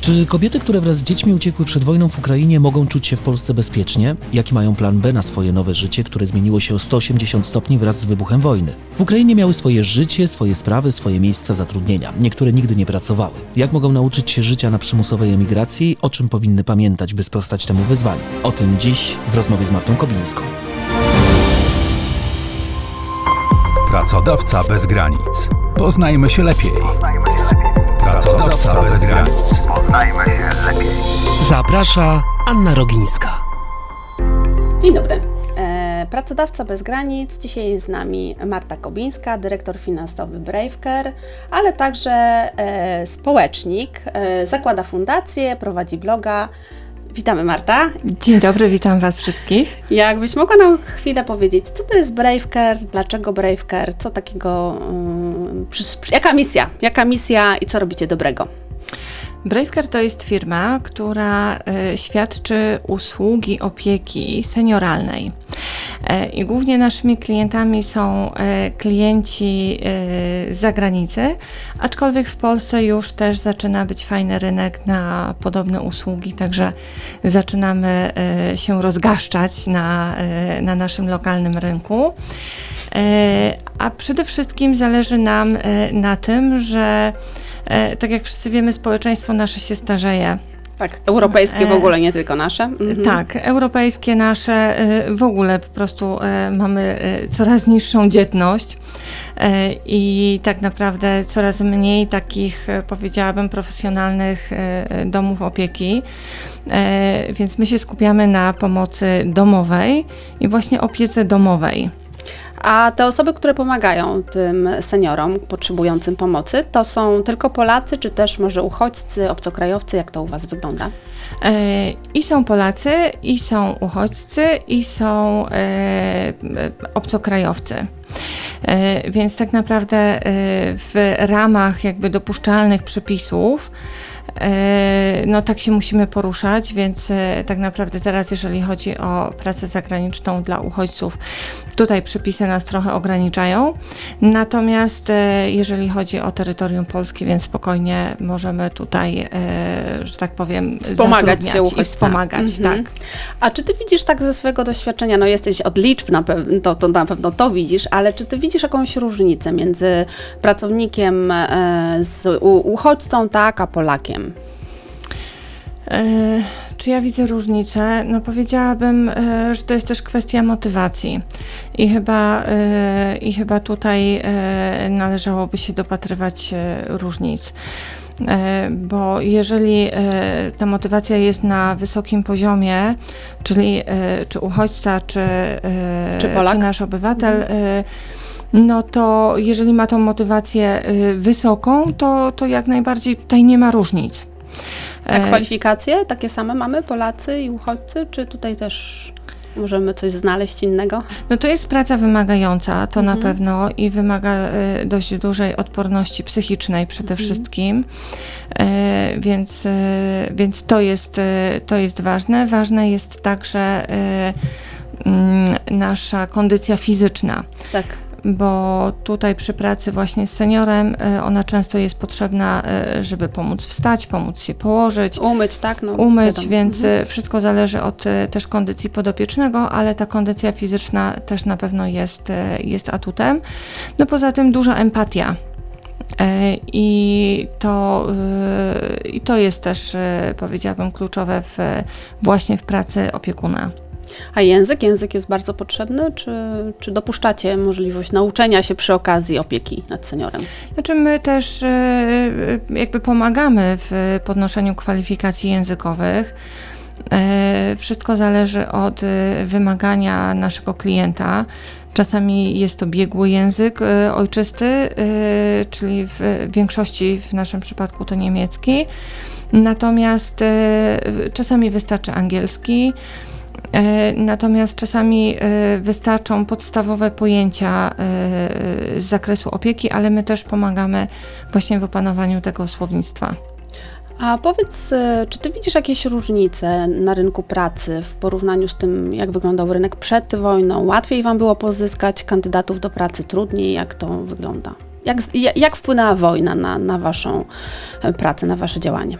Czy kobiety, które wraz z dziećmi uciekły przed wojną w Ukrainie, mogą czuć się w Polsce bezpiecznie? Jaki mają plan B na swoje nowe życie, które zmieniło się o 180 stopni wraz z wybuchem wojny? W Ukrainie miały swoje życie, swoje sprawy, swoje miejsca zatrudnienia. Niektóre nigdy nie pracowały. Jak mogą nauczyć się życia na przymusowej emigracji? O czym powinny pamiętać, by sprostać temu wyzwaniu? O tym dziś w rozmowie z Martą Kobińską. Pracodawca bez granic. Poznajmy się lepiej. Pracodawca bez granic. Zaprasza Anna Rogińska. Dzień dobry. E, Pracodawca bez granic. Dzisiaj jest z nami Marta Kobińska, dyrektor finansowy Bravecare, ale także e, społecznik. E, zakłada fundację, prowadzi bloga. Witamy Marta. Dzień dobry, witam Was wszystkich. Jakbyś mogła nam chwilę powiedzieć, co to jest Bravecare, dlaczego Bravecare, co takiego, um, przy, jaka misja, jaka misja i co robicie dobrego? Bravecare to jest firma, która e, świadczy usługi opieki senioralnej. E, I głównie naszymi klientami są e, klienci e, z zagranicy, aczkolwiek w Polsce już też zaczyna być fajny rynek na podobne usługi, także zaczynamy się rozgaszczać na, na naszym lokalnym rynku. A przede wszystkim zależy nam na tym, że tak jak wszyscy wiemy, społeczeństwo nasze się starzeje. Tak, europejskie w E, ogóle, nie tylko nasze. Mhm. Tak, europejskie nasze y, w ogóle po prostu y, mamy y, coraz niższą dzietność i tak naprawdę coraz mniej takich, powiedziałabym, profesjonalnych domów opieki. Więc my się skupiamy na pomocy domowej i właśnie opiece domowej. A te osoby, które pomagają tym seniorom potrzebującym pomocy, to są tylko Polacy, czy też może uchodźcy, obcokrajowcy? Jak to u Was wygląda? E, I są Polacy, i są uchodźcy, i są e, e, obcokrajowcy. Więc tak naprawdę w ramach jakby dopuszczalnych przepisów no tak się musimy poruszać, więc e, tak naprawdę teraz jeżeli chodzi o pracę zagraniczną dla uchodźców, tutaj przepisy nas trochę ograniczają. Natomiast e, jeżeli chodzi o terytorium polskie, więc spokojnie możemy tutaj, e, że tak powiem, Wspomagać się zatrudniać i uchodźca. wspomagać, Mhm. tak. A czy Ty widzisz tak ze swojego doświadczenia, no jesteś od liczb, na pewno, to, to na pewno to widzisz, ale czy Ty widzisz jakąś różnicę między pracownikiem e, z uchodźcą, tak, a Polakiem? E, Czy ja widzę różnicę? No powiedziałabym, e, że to jest też kwestia motywacji i chyba, e, i chyba tutaj należałoby się dopatrywać różnic. Bo jeżeli ta motywacja jest na wysokim poziomie, czyli czy uchodźca, czy, Czy Polak? nasz obywatel, e, no to jeżeli ma tą motywację e, wysoką, to, to jak najbardziej tutaj nie ma różnic. A E, kwalifikacje takie same mamy, Polacy i uchodźcy, czy tutaj też możemy coś znaleźć innego? No to jest praca wymagająca, to Mhm. na pewno i wymaga e, dość dużej odporności psychicznej przede Mhm. wszystkim, e, więc, e, więc to, jest, to jest ważne. Ważne jest także mm, nasza kondycja fizyczna, Tak. Bo tutaj przy pracy właśnie z seniorem e, ona często jest potrzebna, e, żeby pomóc wstać, pomóc się położyć, Umyć, tak? No, umyć, wiadomo. więc Mhm. e, wszystko zależy od też kondycji podopiecznego, ale ta kondycja fizyczna też na pewno jest, jest atutem. No poza tym duża empatia. I to, I to jest też, powiedziałabym, kluczowe w, właśnie w pracy opiekuna. A język? Język jest bardzo potrzebny, czy, czy dopuszczacie możliwość nauczenia się przy okazji opieki nad seniorem? Znaczy my też e, jakby pomagamy w podnoszeniu kwalifikacji językowych. E, Wszystko zależy od e, wymagania naszego klienta. Czasami jest to biegły język e, ojczysty, e, czyli w większości w naszym przypadku to niemiecki. Natomiast e, czasami wystarczy angielski. E, Natomiast czasami e, wystarczą podstawowe pojęcia e, z zakresu opieki, ale my też pomagamy właśnie w opanowaniu tego słownictwa. A powiedz, czy ty widzisz jakieś różnice na rynku pracy w porównaniu z tym, jak wyglądał rynek przed wojną? Łatwiej wam było pozyskać kandydatów do pracy, trudniej? Jak to wygląda? Jak, jak wpłynęła wojna na, na waszą pracę, na wasze działanie?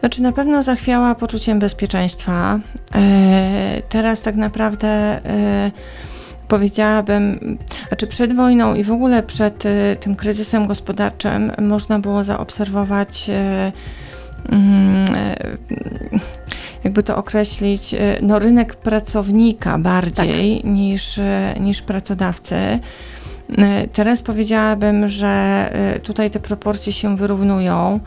Znaczy na pewno zachwiała poczuciem bezpieczeństwa. E, teraz tak naprawdę e, powiedziałabym, znaczy przed wojną i w ogóle przed e, tym kryzysem gospodarczym można było zaobserwować, e, mm, jakby to określić, no rynek pracownika bardziej niż, e, niż pracodawcy. Teraz powiedziałabym, że tutaj te proporcje się wyrównują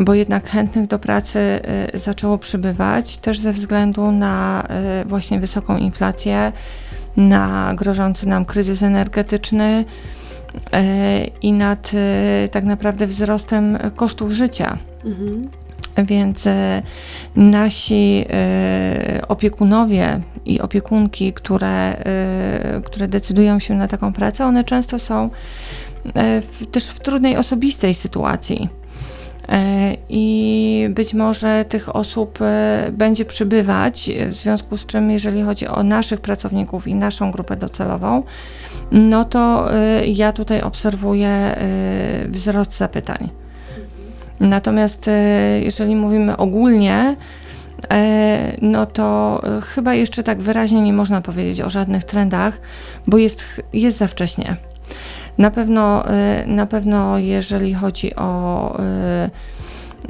bo jednak chętnych do pracy y, zaczęło przybywać, też ze względu na y, właśnie wysoką inflację, na grożący nam kryzys energetyczny y, i nad tak naprawdę wzrostem kosztów życia. Mhm. Więc nasi opiekunowie i opiekunki, które, które decydują się na taką pracę, one często są w, też w trudnej osobistej sytuacji. E, I być może tych osób e, będzie przybywać, e, w związku z czym, jeżeli chodzi o naszych pracowników i naszą grupę docelową, no to ja tutaj obserwuję wzrost zapytań. Natomiast jeżeli mówimy ogólnie, no to chyba jeszcze tak wyraźnie nie można powiedzieć o żadnych trendach, bo jest, jest za wcześnie. Na pewno, e, na pewno jeżeli chodzi o, e,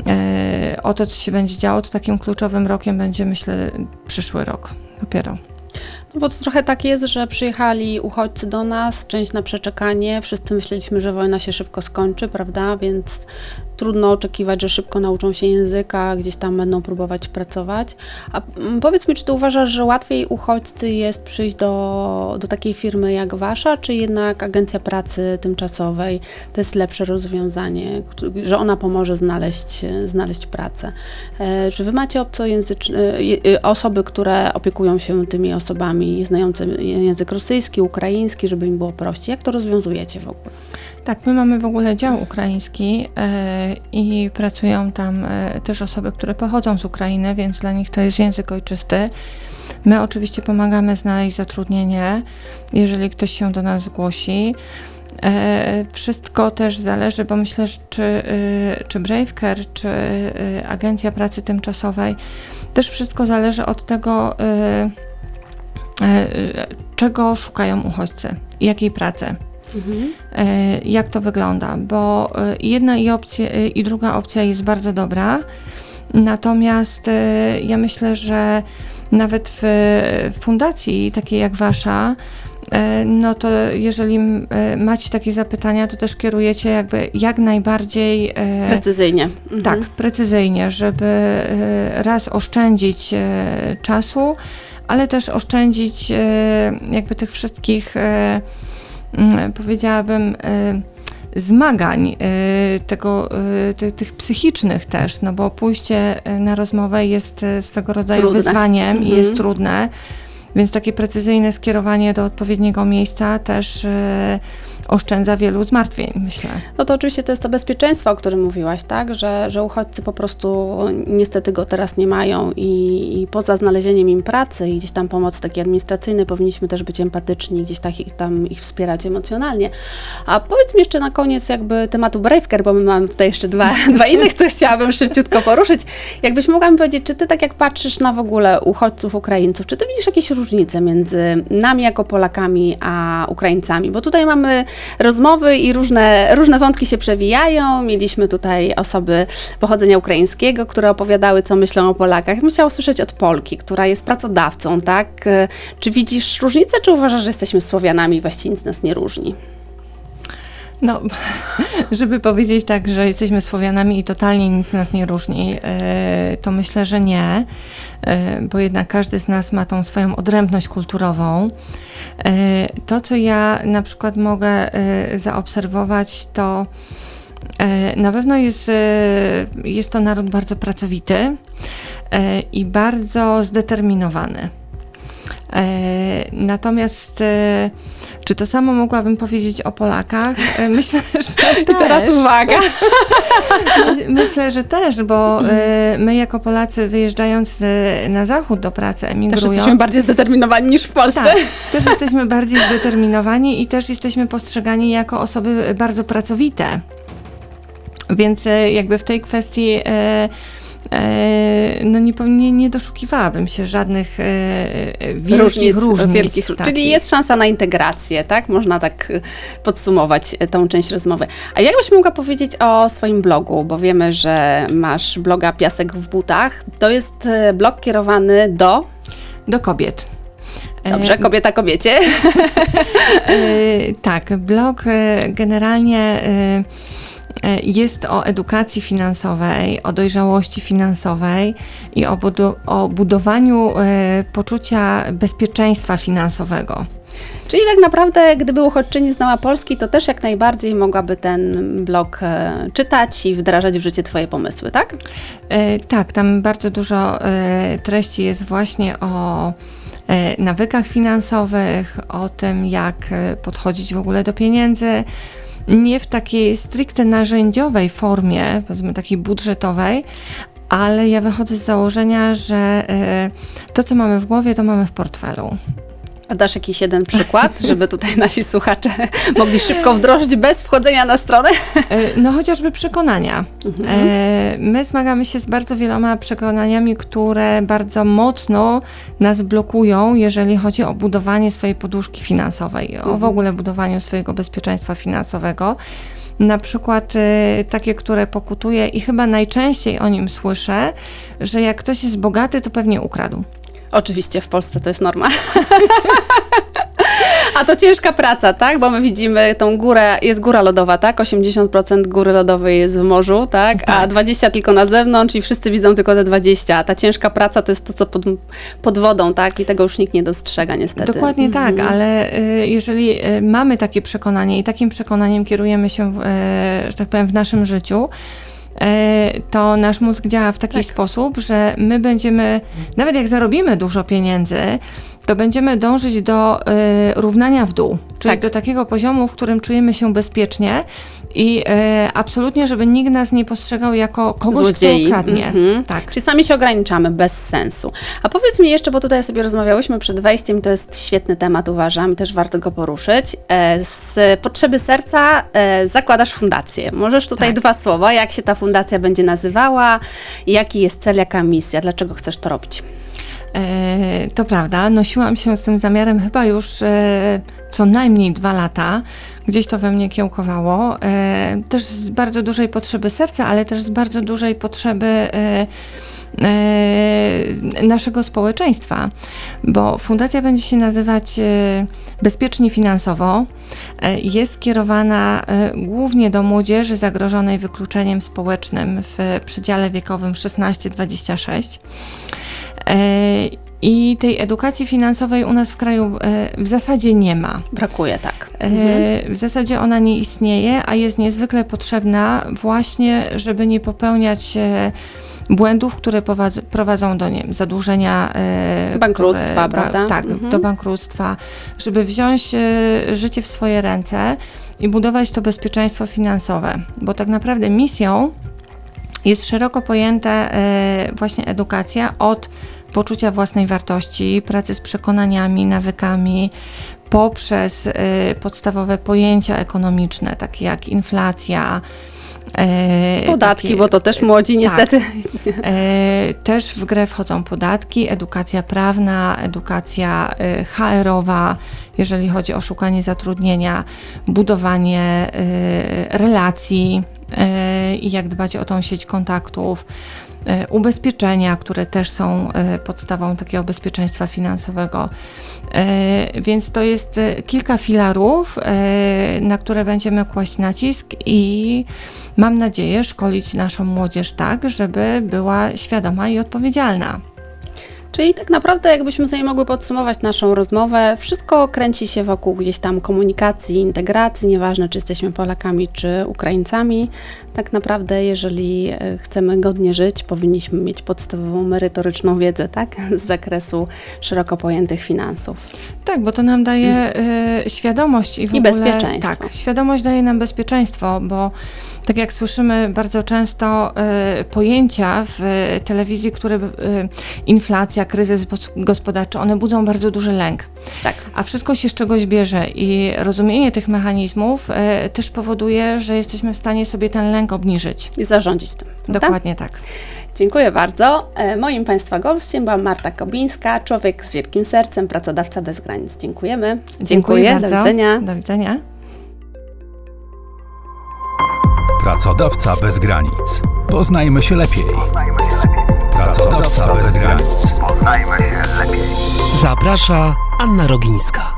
e, o to, co się będzie działo, to takim kluczowym rokiem będzie, myślę, przyszły rok. Dopiero. No bo to trochę tak jest, że przyjechali uchodźcy do nas, część na przeczekanie, wszyscy myśleliśmy, że wojna się szybko skończy, prawda, więc trudno oczekiwać, że szybko nauczą się języka, gdzieś tam będą próbować pracować. A mm, powiedz mi, czy ty uważasz, że łatwiej uchodźcy jest przyjść do, do takiej firmy jak wasza, czy jednak agencja pracy tymczasowej to jest lepsze rozwiązanie, że ona pomoże znaleźć, znaleźć pracę? E, Czy wy macie je- e, osoby, które opiekują się tymi osobami znające język rosyjski, ukraiński, żeby im było prościej? Jak to rozwiązujecie w ogóle? Tak, my mamy w ogóle dział ukraiński e, i pracują tam e, też osoby, które pochodzą z Ukrainy, więc dla nich to jest język ojczysty. My oczywiście pomagamy znaleźć zatrudnienie, jeżeli ktoś się do nas zgłosi. E, wszystko też zależy, bo myślę, że czy, czy Bravecare, czy Agencja Pracy Tymczasowej, też wszystko zależy od tego, czego szukają uchodźcy, jakiej pracy. E, jak to wygląda, bo e, jedna i, opcja, e, i druga opcja jest bardzo dobra, natomiast ja myślę, że nawet w fundacji takiej jak wasza, no to jeżeli macie takie zapytania, to też kierujecie jakby jak najbardziej Precyzyjnie. Mhm. tak, precyzyjnie, żeby raz oszczędzić czasu, ale też oszczędzić jakby tych wszystkich, powiedziałabym, e, zmagań e, tego, ty, tych psychicznych też, no bo pójście na rozmowę jest swego rodzaju Trudne. wyzwaniem i Mhm. jest trudne, więc takie precyzyjne skierowanie do odpowiedniego miejsca też oszczędza wielu zmartwień, myślę. No to oczywiście to jest to bezpieczeństwo, o którym mówiłaś, tak? Że, że uchodźcy po prostu niestety go teraz nie mają i, i poza znalezieniem im pracy i gdzieś tam pomocy takiej administracyjnej powinniśmy też być empatyczni, gdzieś tak, ich- tam ich wspierać emocjonalnie. A powiedz mi jeszcze na koniec jakby tematu Bravecare, bo my mamy tutaj jeszcze dwa, dwa innych, które chciałabym szybciutko poruszyć. Jakbyś mogła mi powiedzieć, czy ty tak jak patrzysz na w ogóle uchodźców, Ukraińców, czy ty widzisz jakieś różnice między nami jako Polakami a Ukraińcami? Bo tutaj mamy rozmowy i różne, różne wątki się przewijają. Mieliśmy tutaj osoby pochodzenia ukraińskiego, które opowiadały, co myślą o Polakach. Bym chciała usłyszeć od Polki, która jest pracodawcą, tak? E, Czy widzisz różnicę, czy uważasz, że jesteśmy Słowianami i właściwie nic nas nie różni? No, żeby powiedzieć tak, że jesteśmy Słowianami i totalnie nic nas nie różni, e, to myślę, że nie, e, bo jednak każdy z nas ma tą swoją odrębność kulturową. E, To, co ja na przykład mogę zaobserwować, to na pewno jest, jest to naród bardzo pracowity i bardzo zdeterminowany. Natomiast czy to samo mogłabym powiedzieć o Polakach? E, Myślę, że I teraz też. uwaga. My- Myślę, że też, bo e, my jako Polacy wyjeżdżając e, na zachód do pracy, Też emigrując, jesteśmy bardziej zdeterminowani niż w Polsce. tak, też jesteśmy bardziej zdeterminowani i też jesteśmy postrzegani jako osoby bardzo pracowite. Więc jakby w tej kwestii no nie, nie, nie doszukiwałabym się żadnych e, e, wielkich różnic. wielkich, Czyli jest szansa na integrację, tak? Można tak podsumować tą część rozmowy. A jakbyś mogła powiedzieć o swoim blogu, bo wiemy, że masz bloga Piasek w butach. To jest blog kierowany do, Do kobiet. E, dobrze, kobieta kobiecie. E, tak, blog e, generalnie e, e, jest o edukacji finansowej, o dojrzałości finansowej i o, budu- o budowaniu e, poczucia bezpieczeństwa finansowego. Czyli tak naprawdę, gdyby uchodźczyni znała polski, to też jak najbardziej mogłaby ten blog e, czytać i wdrażać w życie Twoje pomysły, tak? E, Tak, tam bardzo dużo e, treści jest właśnie o e, nawykach finansowych, o tym, jak e, podchodzić w ogóle do pieniędzy. Nie w takiej stricte narzędziowej formie, powiedzmy takiej budżetowej, ale ja wychodzę z założenia, że e, to, co mamy w głowie, to mamy w portfelu. A dasz jakiś jeden przykład, żeby tutaj nasi słuchacze mogli szybko wdrożyć bez wchodzenia na stronę? E, No chociażby przekonania. E, My zmagamy się z bardzo wieloma przekonaniami, które bardzo mocno nas blokują, jeżeli chodzi o budowanie swojej poduszki finansowej, o w ogóle budowaniu swojego bezpieczeństwa finansowego. Na przykład e, takie, które pokutuje i chyba najczęściej o nim słyszę, że jak ktoś jest bogaty, to pewnie ukradł. Oczywiście w Polsce to jest norma. A to ciężka praca, tak? Bo my widzimy tą górę, jest góra lodowa, tak? 80% góry lodowej jest w morzu, tak? A Tak. 20 tylko na zewnątrz i wszyscy widzą tylko te 20. A ta ciężka praca to jest to, co pod, pod wodą, tak? I tego już nikt nie dostrzega niestety. Dokładnie tak, ale y, jeżeli y, mamy takie przekonanie i takim przekonaniem kierujemy się, w, y, że tak powiem, w naszym życiu, to nasz mózg działa w taki sposób, że my będziemy, nawet jak zarobimy dużo pieniędzy, to będziemy dążyć do y, równania w dół, czyli Tak. do takiego poziomu, w którym czujemy się bezpiecznie i y, absolutnie, żeby nikt nas nie postrzegał jako kogoś, Złodziei. kto kradnie. Mhm. Tak. Czyli sami się ograniczamy bez sensu. A powiedz mi jeszcze, bo tutaj sobie rozmawiałyśmy przed wejściem, to jest świetny temat, uważam, też warto go poruszyć. E, Z potrzeby serca e, zakładasz fundację. Możesz tutaj Tak. dwa słowa, jak się ta fundacja będzie nazywała, jaki jest cel, jaka misja, dlaczego chcesz to robić? E, To prawda, nosiłam się z tym zamiarem chyba już e, co najmniej dwa lata. Gdzieś to we mnie kiełkowało. E, Też z bardzo dużej potrzeby serca, ale też z bardzo dużej potrzeby e, e, naszego społeczeństwa, bo fundacja będzie się nazywać e, Bezpieczni Finansowo. Jest skierowana głównie do młodzieży zagrożonej wykluczeniem społecznym w przedziale wiekowym 16-26. E, I tej edukacji finansowej u nas w kraju e, w zasadzie nie ma. Brakuje, tak. E, W zasadzie ona nie istnieje, a jest niezwykle potrzebna właśnie, żeby nie popełniać błędów, które prowadzą do nie, zadłużenia. Bankructwa, które, prawda? Tak, Mhm. do bankructwa, żeby wziąć życie w swoje ręce i budować to bezpieczeństwo finansowe, bo tak naprawdę misją jest szeroko pojęta e, właśnie edukacja od poczucia własnej wartości, pracy z przekonaniami, nawykami, poprzez e, podstawowe pojęcia ekonomiczne, takie jak inflacja. E, Podatki, takie- bo to też młodzi niestety. E, Też w grę wchodzą podatki, edukacja prawna, edukacja e, HR-owa, jeżeli chodzi o szukanie zatrudnienia, budowanie e, relacji e, i jak dbać o tą sieć kontaktów, e, ubezpieczenia, które też są e, podstawą takiego bezpieczeństwa finansowego. E, Więc to jest e, kilka filarów, e, na które będziemy kłaść nacisk i mam nadzieję szkolić naszą młodzież tak, żeby była świadoma i odpowiedzialna. Czyli tak naprawdę, jakbyśmy sobie mogły podsumować naszą rozmowę, wszystko kręci się wokół gdzieś tam komunikacji, integracji, nieważne czy jesteśmy Polakami czy Ukraińcami. Tak naprawdę, jeżeli e, chcemy godnie żyć, powinniśmy mieć podstawową merytoryczną wiedzę, tak? Z zakresu szeroko pojętych finansów. Tak, bo to nam daje e, świadomość i w I ogóle, bezpieczeństwo. Tak, świadomość daje nam bezpieczeństwo, bo tak jak słyszymy bardzo często e, pojęcia w e, telewizji, które e, inflacja, kryzys gospodarczy, one budzą bardzo duży lęk. Tak. A wszystko się z czegoś bierze i rozumienie tych mechanizmów e, też powoduje, że jesteśmy w stanie sobie ten lęk obniżyć. I zarządzić tym. prawda? Dokładnie tak. Dziękuję bardzo. Moim Państwa gościem była Marta Kobińska, człowiek z wielkim sercem, pracodawca bez granic. Dziękujemy. Dziękuję Do bardzo. widzenia. Do widzenia. Pracodawca bez granic. Poznajmy się lepiej. Pracodawca bez granic. Zaprasza Anna Rogińska.